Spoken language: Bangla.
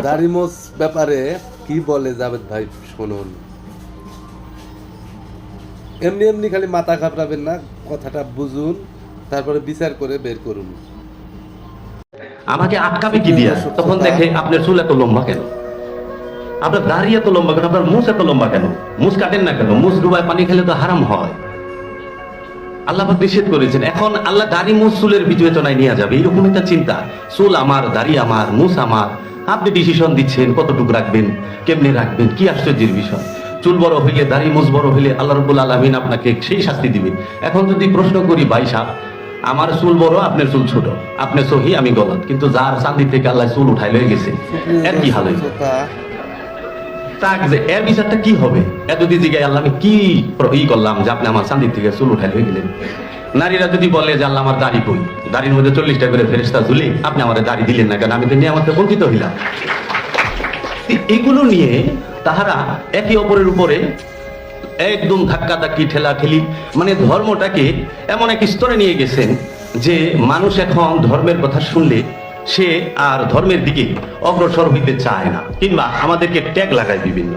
দাড়িমোস ব্যাপারে কি বলে জাভেদ ভাই? শুনুন। এমনি এমনি খালি মাথা ঘাবড়াবেন না কথাটা বুঝুন তারপরে বিচার করে বের করুন। আমাকে আটকাবে কি দিয়া? তখন দেখে আপনার চুল এত লম্বা কেন? আপনার দাড়ি এত লম্বা কেন? আপনার মুছ এত লম্বা কেন? মুছ কাটেন না কেন? মুছ ডুবায় পানি খেলে তো হারাম হয়। আল্লাহ নিষেধ করেছেন এখন আল্লাহ দাড়ি মুছ চুলের বিবেচনায় নিয়ে যাবে। এরকম একটা চিন্তা। চুল আমার দাড়ি আমার মুছ আমার। আপনি ডিসিশন দিচ্ছেন, কতটুকু রাখবেন, কেমনে রাখবেন, কি আশ্চর্যের বিষয়? চুল বড় হইলে, দাড়ি মুছ বড় হইলে আল্লাহ রবুল আলমিন আপনাকে সেই শাস্তি দিবেন এখন যদি প্রশ্ন করি, ভাই সাহেব, আমার চুল বড়, আপনার চুল ছোট, আপনি সহি, আমি গলত। কিন্তু যার চান্দি থেকে আল্লাহ চুল উঠাই লয়ে গেছে, এর কি হাল তাক যে, এর বিচারটা কি হবে? এতদিন জিগায় আল্লাহ আমি কি ই করলাম যে আপনি আমার চান্দির থেকে চুল উঠাই লয়ে গেলেন? নারীরা যদি বলে যে আল্লাহ আমার দাড়ি কই, দাড়ির মধ্যে চল্লিশটা করে ফেরেস্তা ঝুলে আপনি আমার দাড়ি দিলেন না কেন? আমি তো নিয়ে আমাকে বঞ্চিত হইলাম। এগুলো নিয়ে তাহারা একে অপরের উপরে একদম ধাক্কা ধাক্কি ঠেলা ঠেলি মানে ধর্মটাকে এমন এক স্তরে নিয়ে গেছেন যে মানুষ এখন ধর্মের কথা শুনলে সে আর ধর্মের দিকে অগ্রসর হইতে চায় না, কিংবা আমাদেরকে ট্যাগ লাগায় বিভিন্ন।